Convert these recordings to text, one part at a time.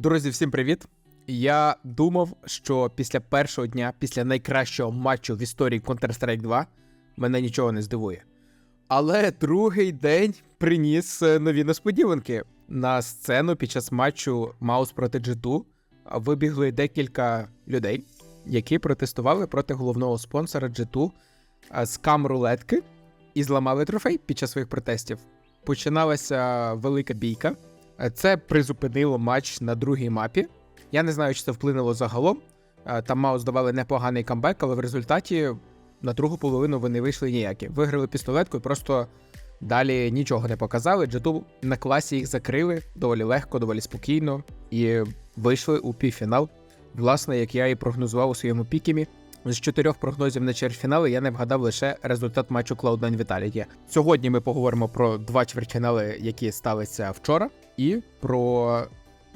Друзі, всім привіт! Я думав, що після першого дня, після найкращого матчу в історії Counter-Strike 2, мене нічого не здивує. Але другий день приніс е, нові несподіванки. На сцену під час матчу Маус проти G2 вибігли декілька людей, які протестували проти головного спонсора G2 е, з кам-рулетки і зламали трофей під час своїх протестів. Починалася велика бійка. Е, Це призупинило матч на другій мапі. Я не знаю, чи це вплинуло загалом. Е, Там Маус давали непоганий камбек, але в результаті на другу половину вони вийшли ніякі. Виграли пістолетку і просто далі нічого не показали. Джету на класі їх закрили доволі легко, доволі спокійно і вийшли у півфінал. Власне, як я і прогнозував у своєму пікемі. З чотирьох прогнозів на чвертьфінали я не вгадав лише результат матчу Cloud9 Vitality. Сьогодні ми поговоримо про два чвертьфінали, які сталися вчора, і про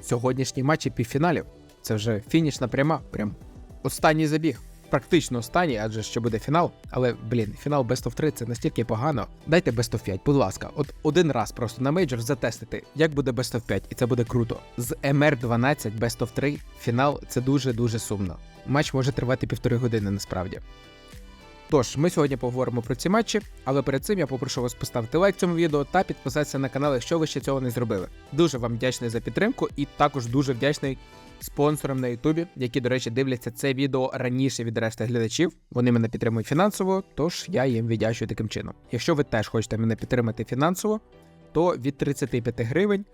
сьогоднішні матчі півфіналів. Це вже фінішна пряма, прям останній забіг. Практично останній, адже ще буде фінал. Але блін, фінал Best of 3 це настільки погано. Дайте Best of 5, будь ласка, от один раз просто на мейджор затестити, як буде Best of 5, і це буде круто. З MR 12 Best of 3 фінал це дуже дуже сумно. Матч може тривати півтори години насправді. Тож, ми сьогодні поговоримо про ці матчі, але перед цим я попрошу вас поставити лайк цьому відео та підписатися на канал, якщо ви ще цього не зробили. Дуже вам вдячний за підтримку і також дуже вдячний спонсорам на Ютубі, які, до речі, дивляться це відео раніше від решти глядачів. Вони мене підтримують фінансово, тож я їм віддячую таким чином. Якщо ви теж хочете мене підтримати фінансово, то від 35 гривень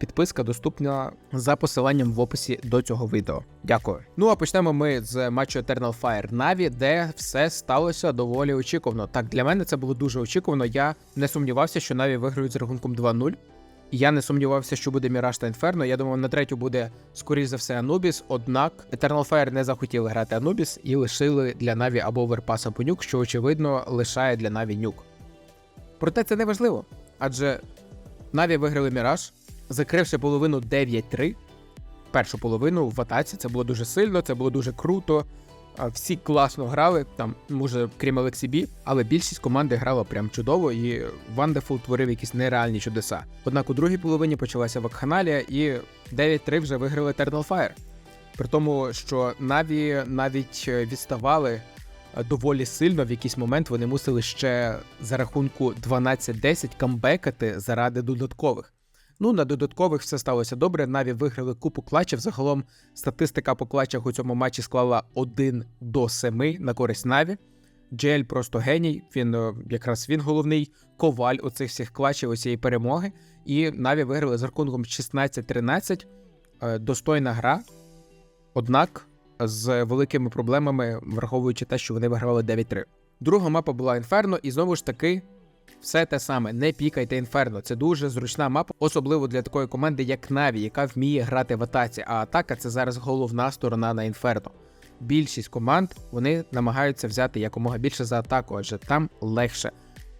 підписка доступна за посиланням в описі до цього відео. Дякую. Ну а почнемо ми з матчу Eternal Fire Na'Vi, де все сталося доволі очікувано. Так, для мене це було дуже очікувано. Я не сумнівався, що Na'Vi виграють з рахунком 2-0. Я не сумнівався, що буде Міраж та Інферно. Я думав, на третю буде, скоріш за все, Анубіс. Однак Eternal Fire не захотіли грати Анубіс і лишили для Наві або Оверпас, або нюк, що очевидно лишає для Наві нюк. Проте це не важливо, адже Наві виграли Міраж, закривши половину 9-3. Першу половину в атаці це було дуже сильно, це було дуже круто. Всі класно грали, там, може, крім Алексібі, але більшість команди грала прям чудово, і Вандефул творив якісь нереальні чудеса. Однак у другій половині почалася вакханалія, і 9-3 вже виграли Eternal Fire. При тому, що Наві навіть е, відставали е, доволі сильно, в якийсь момент вони мусили ще за рахунку 12-10 камбекати заради додаткових. Ну, на додаткових все сталося добре. Наві виграли купу клатчів. Загалом статистика по клатчах у цьому матчі склала 1 до 7 на користь Наві. Джель просто геній. Він е, якраз він головний коваль у цих всіх клатчів усієї перемоги. І Наві виграли з рахунком 16-13. Е, Достойна гра. Однак з великими проблемами, враховуючи те, що вони вигравали 9-3. Друга мапа була Інферно, і знову ж таки все те саме, не пікайте інферно. Це дуже зручна мапа, особливо для такої команди, як Наві, яка вміє грати в атаці. А атака це зараз головна сторона на інферно. Більшість команд вони намагаються взяти якомога більше за атаку, адже там легше.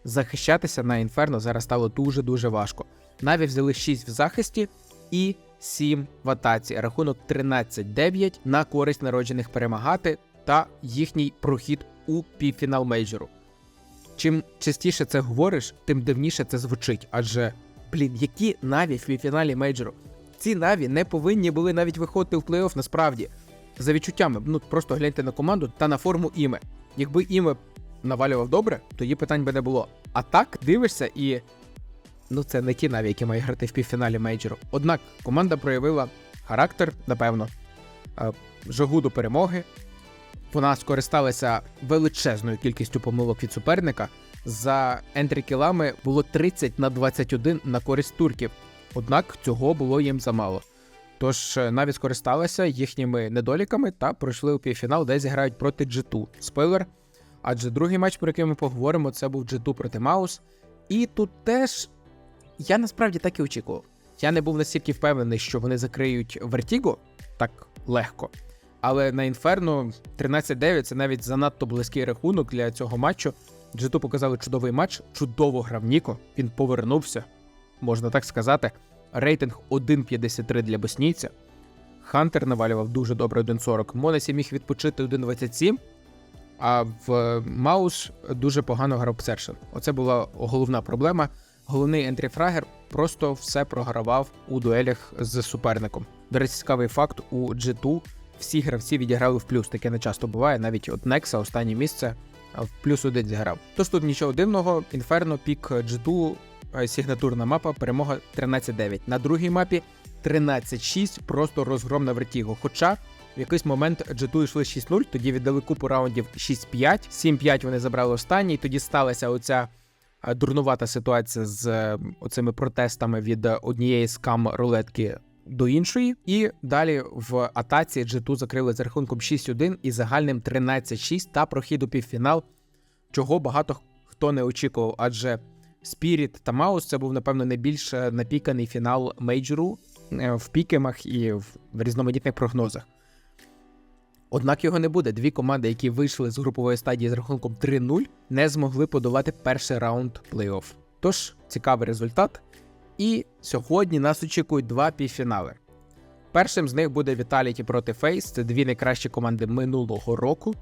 Захищатися на інферно зараз стало дуже дуже важко. Наві взяли 6 в захисті і 7 в атаці. Рахунок 13-9 на користь народжених перемагати та їхній прохід у півфінал мейджору. Чим частіше це говориш, тим дивніше це звучить. Адже, блін, які Наві в півфіналі мейджору? Ці Наві не повинні були навіть виходити в плей-офф насправді. За відчуттями, ну просто гляньте на команду та на форму іме. Якби іме навалював добре, тоді питань би не було. А так дивишся і. Ну, це не ті Наві, які мають грати в півфіналі мейджору. Однак команда проявила характер, напевно, е, жагу до перемоги, вона скористалася величезною кількістю помилок від суперника. За ентрі-кілами було 30 на 21 на користь турків, однак цього було їм замало. Тож е, навіть скористалися їхніми недоліками та пройшли у півфінал, де зіграють проти G2. Спойлер. Адже другий матч, про який ми поговоримо, це був G2 проти Маус. І тут теж я насправді так і очікував. Я не був настільки впевнений, що вони закриють Vertigo так легко. Але на Інферно 13-9 це навіть занадто близький рахунок для цього матчу. Джиту показали чудовий матч, чудово грав Ніко. Він повернувся, можна так сказати. Рейтинг 1.53 для боснійця. Хантер навалював дуже добре 1.40. Монесі міг відпочити 1.27, а в Маус дуже погано грав Псершин. Оце була головна проблема. Головний ентріфрагер просто все програвав у дуелях з суперником. До речі, цікавий факт у G2 всі гравці відіграли в плюс. Таке не часто буває. Навіть от Nexa останнє місце в плюс один зіграв. Тож тут нічого дивного. Inferno, пік G2, е, сигнатурна мапа, перемога 13-9. На другій мапі 13-6, просто розгром на вертігу. Хоча в якийсь момент G2 йшли 6-0, тоді віддали купу раундів 6-5. 7-5 вони забрали останній. Тоді сталася оця е, дурнувата ситуація з е, оцими протестами від однієї з кам рулетки до іншої. І далі в атаці G2 закрили з рахунком 6-1 і загальним 13-6 та прохід у півфінал, чого багато хто не очікував, адже Spirit та Маус це був, напевно, найбільш е, напіканий фінал мейджору е, в пікемах і в різноманітних прогнозах. Однак його не буде. Дві команди, які вийшли з групової стадії з рахунком 3-0, не змогли подолати перший раунд плей-офф. Тож цікавий результат. І сьогодні нас очікують два півфінали. Першим з них буде Vitality проти Face. Це дві найкращі команди минулого року.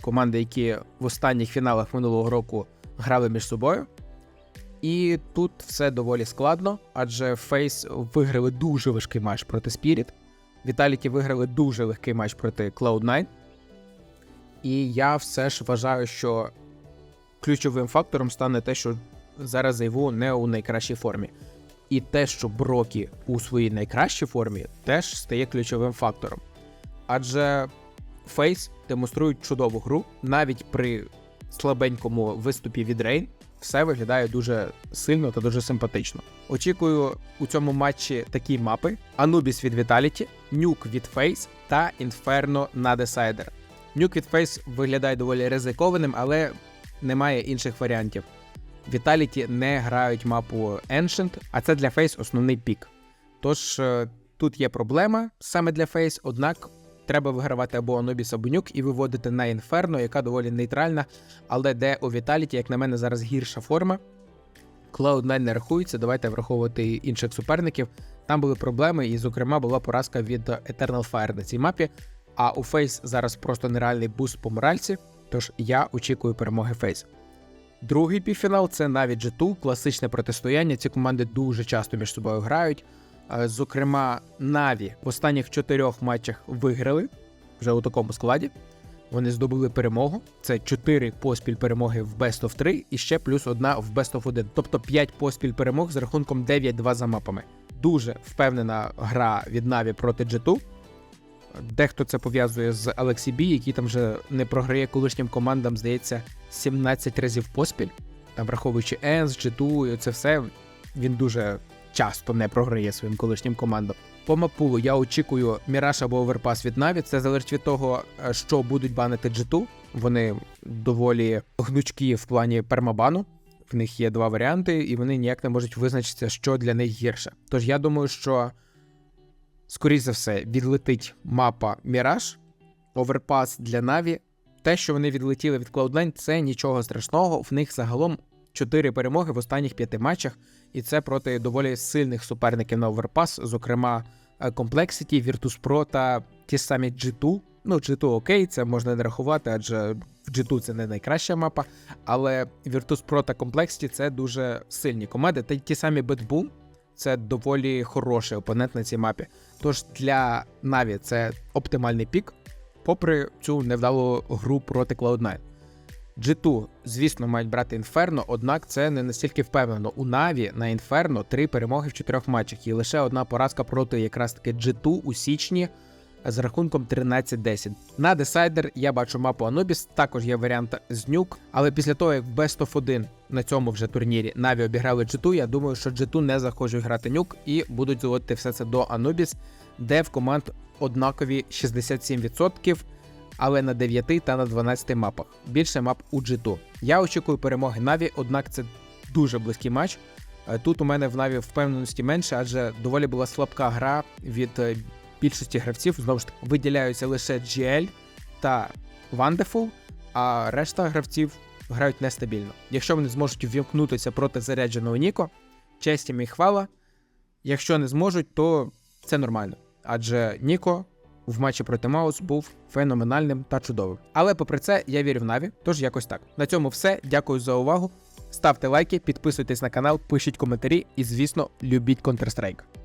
Команди, які в останніх фіналах минулого року грали між собою. І тут все доволі складно, адже Face виграли дуже важкий матч проти Spirit. Vitality виграли дуже легкий матч проти Cloud9. І я все ж вважаю, що ключовим фактором стане те, що зараз Зайву не у найкращій формі. І те, що Брокі у своїй найкращій формі, теж стає ключовим фактором. Адже Фейс демонструють чудову гру, навіть при слабенькому виступі від Рейн, все виглядає дуже сильно та дуже симпатично. Очікую у цьому матчі такі мапи: Anubis від Vitality, Нюк від Face та Inferno на Decider. Нюк від Face виглядає доволі ризикованим, але немає інших варіантів. Vitality не грають мапу Ancient, а це для Face основний пік. Тож е, тут є проблема саме для Face, однак треба вигравати або Anubis, або Нюк і виводити на Inferno, яка доволі нейтральна, але де у Vitality, як на мене, зараз гірша форма. Cloud9 не рахується, давайте враховувати інших суперників. Там були проблеми, і, зокрема, була поразка від Eternal Fire на цій мапі. А у Face зараз просто нереальний буст по моральці, тож я очікую перемоги Face. Другий півфінал це навіть G2, класичне протистояння. Ці команди дуже часто між собою грають. Е, Зокрема, Наві в останніх чотирьох матчах виграли вже у такому складі. Вони здобули перемогу. Це 4 поспіль перемоги в Best of 3 і ще плюс одна в Best of 1. Тобто 5 поспіль перемог з рахунком 9-2 за мапами. Дуже впевнена гра від Наві проти G2. Дехто це пов'язує з Алексі Бі, який там вже не програє колишнім командам, здається, 17 разів поспіль. Там, враховуючи Енс, G2, і це все, він дуже часто не програє своїм колишнім командам. По мапулу я очікую Міраж або Оверпас від Наві. Це залежить від того, е, що будуть банити G2. Вони доволі гнучкі в плані пермабану. В них є два варіанти, і вони ніяк не можуть визначитися, що для них гірше. Тож я думаю, що, скоріш за все, відлетить мапа Міраж, Оверпас для Наві. Те, що вони відлетіли від Cloud9, це нічого страшного. В них загалом 4 перемоги в останніх 5 матчах, і це проти доволі сильних суперників на Overpass, зокрема е, Complexity, Virtus.pro та ті самі G2. Ну, G2 окей, це можна не рахувати, адже в G2 це не найкраща мапа. Але Virtus.pro та Complexity це дуже сильні команди. Та й ті самі Boom це доволі хороший опонент на цій мапі. Тож для Na'Vi це оптимальний пік, попри цю невдалу гру проти Cloud9. G2, звісно, мають брати Inferno, однак це не настільки впевнено. У Наві на Inferno три перемоги в чотирьох матчах і лише одна поразка проти якраз таки G2 у січні з рахунком 13-10. На Decider я бачу мапу Anubis, також є варіант з Нюк, але після того, як в Best of 1 на цьому вже турнірі Наві обіграли G2, я думаю, що G2 не захочуть грати Нюк і будуть заводити все це до Anubis, де в команд однакові 67% але на 9 та на 12 мапах. Більше мап у G2. Я очікую перемоги Наві, однак це дуже близький матч. Е, Тут у мене в Наві впевненості менше, адже доволі була слабка гра від е, більшості гравців. Знову ж таки, виділяються лише GL та Wonderful, а решта гравців грають нестабільно. Якщо вони зможуть ввімкнутися проти зарядженого Ніко, честь їм і хвала. Якщо не зможуть, то це нормально. Адже Ніко в матчі проти Маус був феноменальним та чудовим. Але попри це, я вірю в Наві, тож якось так. На цьому все. Дякую за увагу. Ставте лайки, підписуйтесь на канал, пишіть коментарі і, звісно, любіть Counter-Strike.